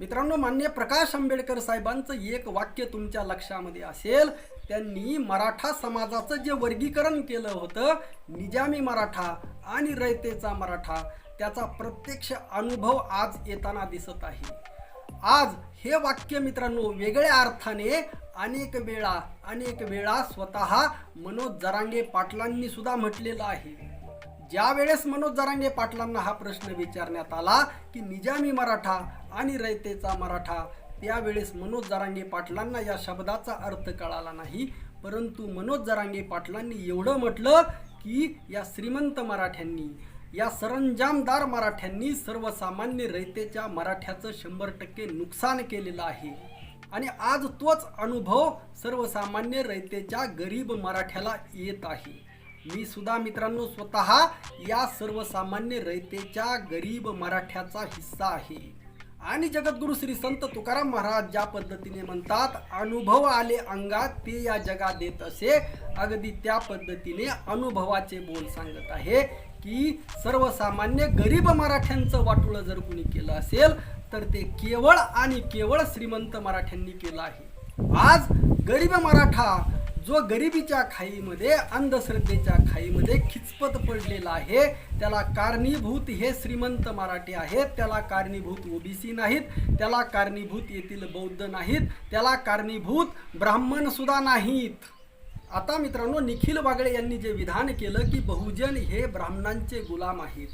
मित्रांनो मान्य प्रकाश आंबेडकर साहेबांचं एक वाक्य तुमच्या लक्षामध्ये असेल. त्यांनी मराठा समाजाचं जे वर्गीकरण केलं होतं निजामी मराठा आणि रयतेचा मराठा त्याचा प्रत्यक्ष अनुभव आज येताना दिसत आहे. आज हे वाक्य मित्रांनो वेगळ्या अर्थाने अनेक वेळा अनेक वेळा स्वतः मनोज जरांगे पाटलांनी सुद्धा म्हटलेलं आहे. ज्या वेळेस मनोज जरांगे पाटलांना हा प्रश्न विचारण्यात आला की निजामी मराठा आणि रयतेचा मराठा. त्यावेळेस मनोज जरांगे पाटलांना या शब्दाचा अर्थ कळाला नाही. परंतु मनोज जरांगे पाटलांनी एवढं म्हटलं की या श्रीमंत मराठ्यांनी या सरंजामदार मराठ्यांनी सर्वसामान्य रयतेच्या मराठ्याचं शंभर टक्के नुकसान केलेलं आहे. आणि आज तोच अनुभव सर्वसामान्य रयतेच्या गरीब मराठ्याला येत आहे. मी सुद्धा मित्रांनो स्वतः या सर्वसामान्य रयतेच्या गरीब मराठ्याचा हिस्सा आहे. आणि जगद्गुरु श्री संत तुकाराम महाराज ज्या पद्धतीने म्हणतात अनुभव आले अंगात ते या जगात देत असे. अगदी त्या पद्धतीने अनुभवाचे बोल सांगत आहे की सर्वसामान्य गरीब मराठ्यांचं वाटुळं जर कुणी केलं असेल तर ते केवळ आणि केवळ श्रीमंत मराठ्यांनी केलं आहे. आज गरीब मराठा जो गरिबीच्या खाईमध्ये अंधश्रद्धेच्या खाईमध्ये खिचपत पडलेला आहे त्याला कारणीभूत हे श्रीमंत मराठी आहेत त्याला कारणीभूत ओबीसी नाहीत त्याला कारणीभूत येथील बौद्ध नाहीत त्याला कारणीभूत ब्राह्मणसुद्धा नाहीत. आता मित्रांनो निखिल बागळे यांनी जे विधान केलं की बहुजन हे ब्राह्मणांचे गुलाम आहेत.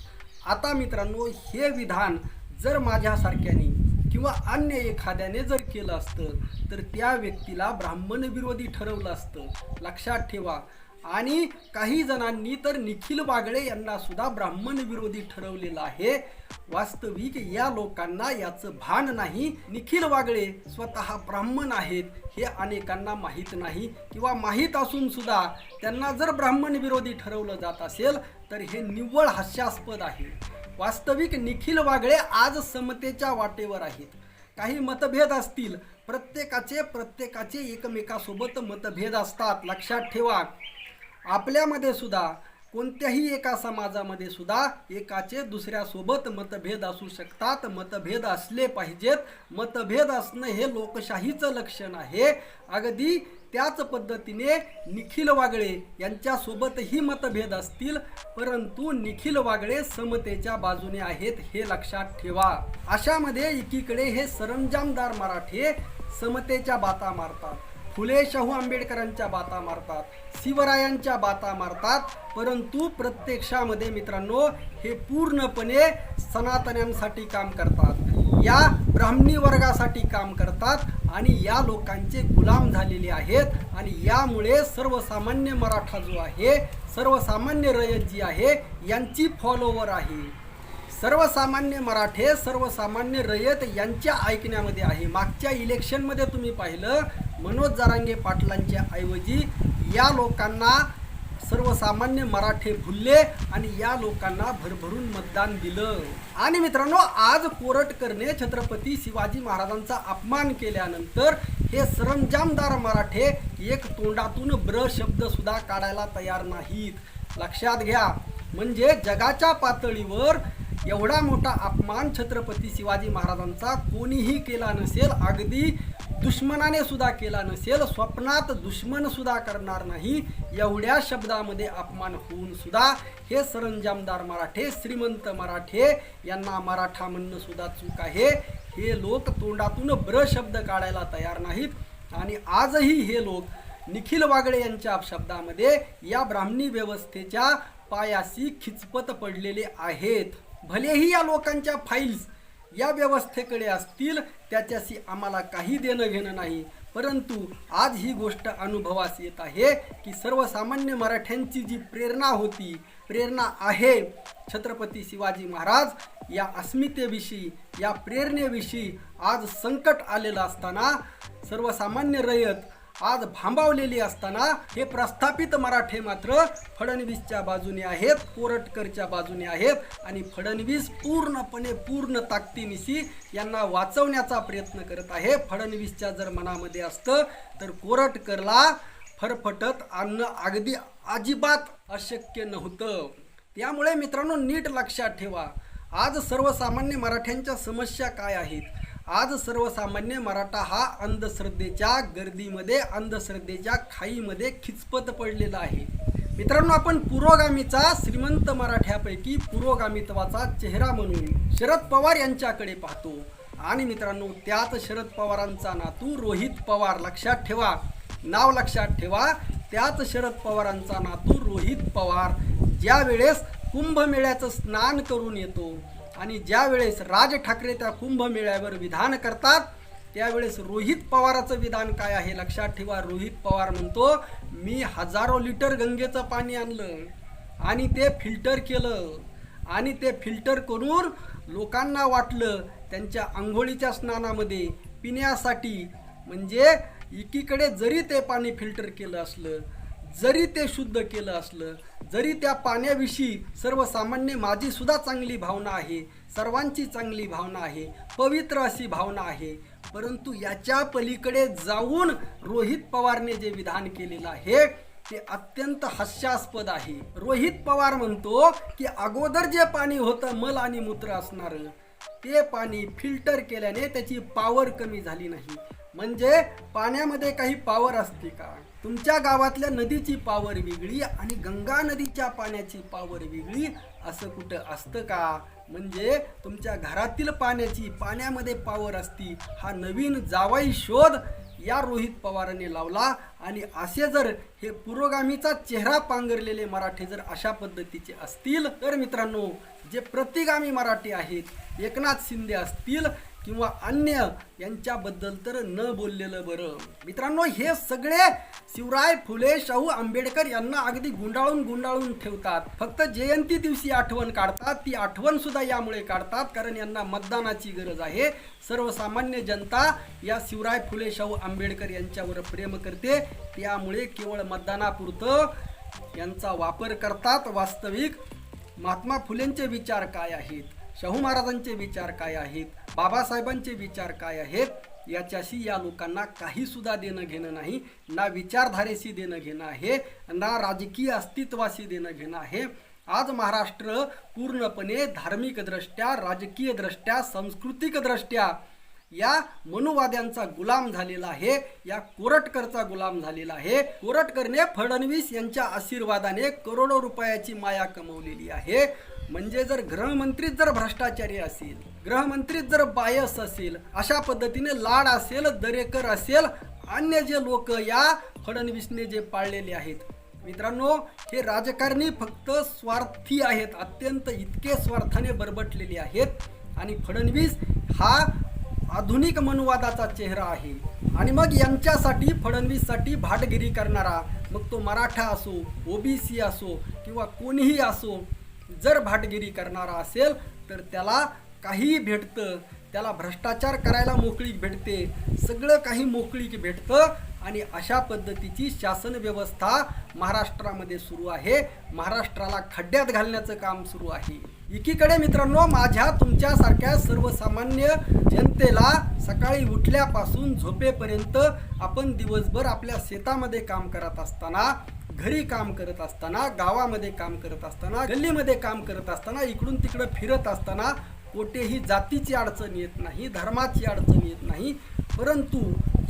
आता मित्रांनो हे विधान जर माझ्यासारख्याने किंवा अन्य एखाद्याने जर केलं असतं तर त्या व्यक्तीला ब्राह्मण विरोधी ठरवलं असतं. लक्षात ठेवा. आणि काही जणांनी तर निखिल बागळे यांना सुद्धा ब्राह्मण विरोधी ठरवलेलं आहे. वास्तविक या लोकांना याचं भान नाही. निखिल वागळे स्वतः ब्राह्मण आहेत हे अनेकांना माहीत नाही. किंवा माहीत असून सुद्धा त्यांना जर ब्राह्मण विरोधी ठरवलं जात असेल तर हे निव्वळ हास्यास्पद आहे. वास्तविक निखिल वागळे आज समतेच्या वाटेवर आहेत. काही मतभेद असतील. प्रत्येकाचे प्रत्येकाचे एकमेकासोबत मतभेद असतात. लक्षात ठेवा. आपल्यामध्ये सुद्धा कोणत्याही एका समाजामध्ये सुद्धा एकाचे दुसऱ्यासोबत मतभेद असू शकतात. मतभेद असले पाहिजेत. मतभेद असणं हे लोकशाहीचं लक्षण आहे. अगदी त्याच पद्धतीने निखिल वागळे यांच्यासोबतही मतभेद असतील परंतु निखिल वागळे समतेच्या बाजूने आहेत हे लक्षात ठेवा. अशामध्ये एकीकडे हे सरंजामदार मराठे समतेच्या बाता मारतात. फुले शाहू आंबेडकरांच्या बाता मारतात शिवरायांच्या बाता मारतात. परंतु प्रत्यक्षामध्ये मित्रांनो हे पूर्णपणे सनातन्यांसाठी काम करतात. या ब्राह्मणी वर्गासाठी काम करतात आणि या लोकांचे गुलाम झालेले आहेत आणि यामुळे सर्वसामान्य मराठा जो आहे सर्वसामान्य रयत जी आहे यांची फॉलोवर आहे. सर्वसामान्य मराठे सर्वसामान्य रयत यांच्या ऐकण्यामध्ये आहे. मागच्या इलेक्शनमध्ये तुम्ही पाहिलं मनोज जरांगे पाटलांच्या ऐवजी या लोकांना सर्वसामान्य मराठे भुलले आणि या लोकांना भरभरून मतदान दिलं. आणि मित्रांनो आज कोरटकरने छत्रपती शिवाजी महाराजांचा अपमान केल्यानंतर हे सरंजामदार मराठे एक तोंडातून ब्र शब्द सुद्धा काढायला तयार नाहीत. लक्षात घ्या म्हणजे जगाच्या पातळीवर एवढा मोठा अपमान छत्रपती शिवाजी महाराजांचा कोणीही केला नसेल अगदी दुश्मनाने सुद्धा केला नसेल स्वप्नात दुश्मन सुद्धा करणार नाही एवढ्या शब्दामध्ये अपमान होऊन सुद्धा हे सरंजामदार मराठे श्रीमंत मराठे यांना मराठा म्हणणं सुद्धा चूक आहे. हे लोक तोंडातून ब्र शब्द काढायला तयार नाहीत आणि आजही हे लोक निखिल वागळे यांच्या शब्दामध्ये या ब्राह्मणी व्यवस्थेच्या पायाशी खिचपत पडलेले आहेत. भलेही या लोकांच्या फाईल्स या व्यवस्थेकडे असतील त्याच्याशी आम्हाला काही देणं घेणं नाही. परंतु आज ही गोष्ट अनुभवास येत आहे की सर्वसामान्य मराठ्यांची जी प्रेरणा होती प्रेरणा आहे छत्रपती शिवाजी महाराज या अस्मितेविषयी या प्रेरणेविषयी आज संकट आलेलं असताना सर्वसामान्य रयत आज भांबावलेली असताना हे प्रस्थापित मराठे मात्र फडणवीसच्या बाजूने आहेत कोरटकरच्या बाजूने आहेत आणि फडणवीस पूर्णपणे पूर्ण ताकदीनिशी यांना वाचवण्याचा प्रयत्न करत आहे. फडणवीसच्या जर मनामध्ये असतं तर कोरटकरला फरफटत आणणं अगदी अजिबात अशक्य नव्हतं. त्यामुळे मित्रांनो नीट लक्षात ठेवा. आज सर्वसामान्य मराठ्यांच्या समस्या काय आहेत? आज सर्वसामान्य मराठा हा अंधश्रद्धेच्या गर्दीमध्ये अंधश्रद्धेच्या खाईमध्ये खिचपत पडलेला आहे. मित्रांनो आपण पुरोगामीचा श्रीमंत मराठ्यापैकी पुरोगामित्वाचा चेहरा म्हणून शरद पवार यांच्याकडे पाहतो. आणि मित्रांनो त्यात शरद पवारांचा नातू रोहित पवार लक्षात ठेवा. नाव लक्षात ठेवा त्यात शरद पवारांचा नातू रोहित पवार. ज्या वेळेस कुंभमेळ्याचं स्नान करून येतो आणि ज्यावेळेस राज ठाकरे त्या कुंभमेळ्यावर विधान करतात त्यावेळेस रोहित पवाराचं विधान काय आहे लक्षात ठेवा. रोहित पवार म्हणतो मी हजारो लिटर गंगेचं पाणी आणलं आणि ते फिल्टर केलं आणि ते फिल्टर करून लोकांना वाटलं त्यांच्या आंघोळीच्या स्नानामध्ये पिण्यासाठी. म्हणजे एकीकडे जरी ते पाणी फिल्टर केलं असलं जरी ते शुद्ध केलं असलं जरी त्या पाण्याविषयी सर्वसामान्य माझीसुद्धा चांगली भावना आहे सर्वांची चांगली भावना आहे पवित्र अशी भावना आहे परंतु याच्या पलीकडे जाऊन रोहित पवारने जे विधान केलेलं आहे ते अत्यंत हास्यास्पद आहे. रोहित पवार म्हणतो की अगोदर जे पाणी होतं मल आणि मूत्र असणारं ते पाणी फिल्टर केल्याने त्याची पावर कमी झाली नाही. म्हणजे पाण्यामध्ये काही पावर असते का? तुमच्या गावातल्या नदीची पावर वेगळी आणि गंगा नदीच्या पाण्याची पावर वेगळी असं कुठं असतं का? म्हणजे तुमच्या घरातील पाण्याची पाण्यामध्ये पावर असती हा नवीन जावाई शोध या रोहित पवारांनी लावला. आणि असे जर हे पुरोगामीचा चेहरा पांघरलेले मराठी जर अशा पद्धतीचे असतील तर मित्रांनो जे प्रतिगामी मराठी आहेत एकनाथ शिंदे असतील किंवा अन्य यांच्याबद्दल तर न बोललेलं बरं. मित्रांनो हे सगळे शिवराय फुले शाहू आंबेडकर यांना अगदी गुंडाळून गुंडाळून ठेवतात. फक्त जयंती दिवशी आठवण काढतात ती आठवण सुद्धा यामुळे काढतात कारण यांना मतदानाची गरज आहे. सर्वसामान्य जनता या शिवराय फुले शाहू आंबेडकर यांच्यावर प्रेम करते. त्यामुळे केवळ मतदानापुरतं यांचा वापर करतात वास्तविक. महात्मा फुलेंचे विचार काय आहेत? शाहू महाराजांचे विचार काय आहेत? बाबासाहेबांचे विचार काय आहेत? याच्याशी या लोकांना काही सुद्धा देणं घेणं नाही ना विचारधारेशी देणं घेणं आहे ना राजकीय अस्तित्वाशी देणं घेणं आहे. आज महाराष्ट्र पूर्णपणे धार्मिकदृष्ट्या राजकीयदृष्ट्या सांस्कृतिकदृष्ट्या या मनुवाद्यांचा गुलाम झालेला आहे या कोरटकरचा गुलाम झालेला आहे. कोरटकरने फडणवीस यांच्या आशीर्वादाने करोडो रुपयाची माया कमवलेली आहे. म्हणजे जर गृहमंत्रीच जर भ्रष्टाचारी असेल गृहमंत्रीच जर बायस असेल अशा पद्धतीने लाड असेल दरेकर असेल अन्य जे लोक या फडणवीसने जे पाळलेले आहेत. मित्रांनो हे राजकारणी फक्त स्वार्थी आहेत अत्यंत इतके स्वार्थाने बरबटलेले आहेत. आणि फडणवीस हा आधुनिक मनुवादाचा चेहरा आहे. आणि मग यांच्यासाठी फडणवीससाठी भाटगिरी करणारा मग तो मराठा असो ओबीसी असो किंवा कोणीही असो जर भाटगिरी करणारा असेल तर त्याला काहीही भेटतं. त्याला भ्रष्टाचार करायला मोकळीक भेटते. सगळं काही मोकळीक भेटतं आणि अशा पद्धतीची शासन व्यवस्था महाराष्ट्रामध्ये सुरू आहे. महाराष्ट्राला खड्ड्यात घालण्याचं काम सुरू आहे. एकीकडे मित्रांनो माझ्या तुमच्यासारख्या सर्वसामान्य जनतेला सकाळी उठल्यापासून झोपेपर्यंत आपण दिवसभर आपल्या शेतामध्ये काम करत असताना घरी काम करत असताना गावामध्ये काम करत असताना गल्लीमध्ये काम करत असताना इकडून तिकडं फिरत असताना कोठेही जातीची अडचण येत नाही धर्माची अडचण येत नाही. परंतु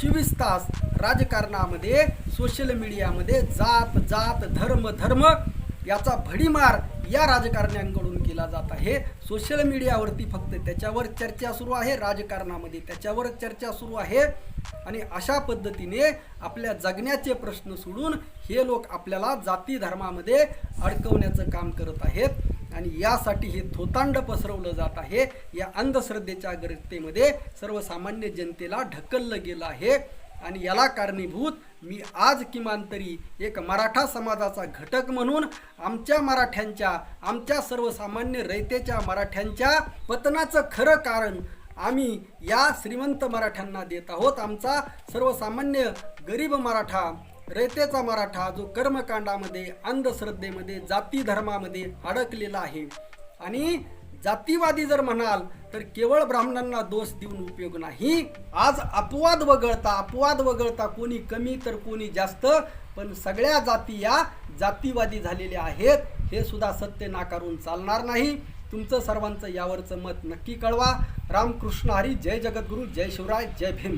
चोवीस तास राजकारणामध्ये सोशल मीडियामध्ये जात जात धर्म धर्म याचा भडीमार या राजकारण्यांकडून केला जात आहे. सोशल मीडियावरती फक्त त्याच्यावर चर्चा सुरू आहे राजकारणामध्ये त्याच्यावर चर्चा सुरू आहे. आणि अशा पद्धतीने आपल्या जगण्याचे प्रश्न सोडून हे लोक आपल्याला जाती धर्मामध्ये अडकवण्याचं काम करत आहेत. आणि यासाठी हे थोतांड पसरवलं जात आहे. या अंधश्रद्धेच्या गर्तेमध्ये सर्वसामान्य जनतेला ढकललं गेलं आहे. आणि याला कारणीभूत मी आज किमान तरी एक मराठा समाजाचा घटक म्हणून आमच्या मराठ्यांच्या आमच्या सर्वसामान्य रयतेच्या मराठ्यांच्या पतनाचं खरं कारण आम्ही या श्रीमंत मराठ्यांना देत आहोत. आमचा सर्वसामान्य गरीब मराठा रयतेचा मराठा जो कर्मकांडामध्ये अंधश्रद्धेमध्ये जाती धर्मामध्ये अडकलेला आहे. आणि जातीवादी जर म्हणाल तर केवळ ब्राह्मणांना दोष देऊन उपयोग नाही. आज अपवाद वगळता अपवाद वगळता कोणी कमी तर कोणी जास्त पण सगळ्या जाती या जातीवादी झालेल्या आहेत. हे सुद्धा सत्य नाकारून चालणार नाही. तुमचं सर्वांचं यावरचं मत नक्की कळवा. रामकृष्ण हरी जय जगद्गुरू जय शिवराय जय भीम.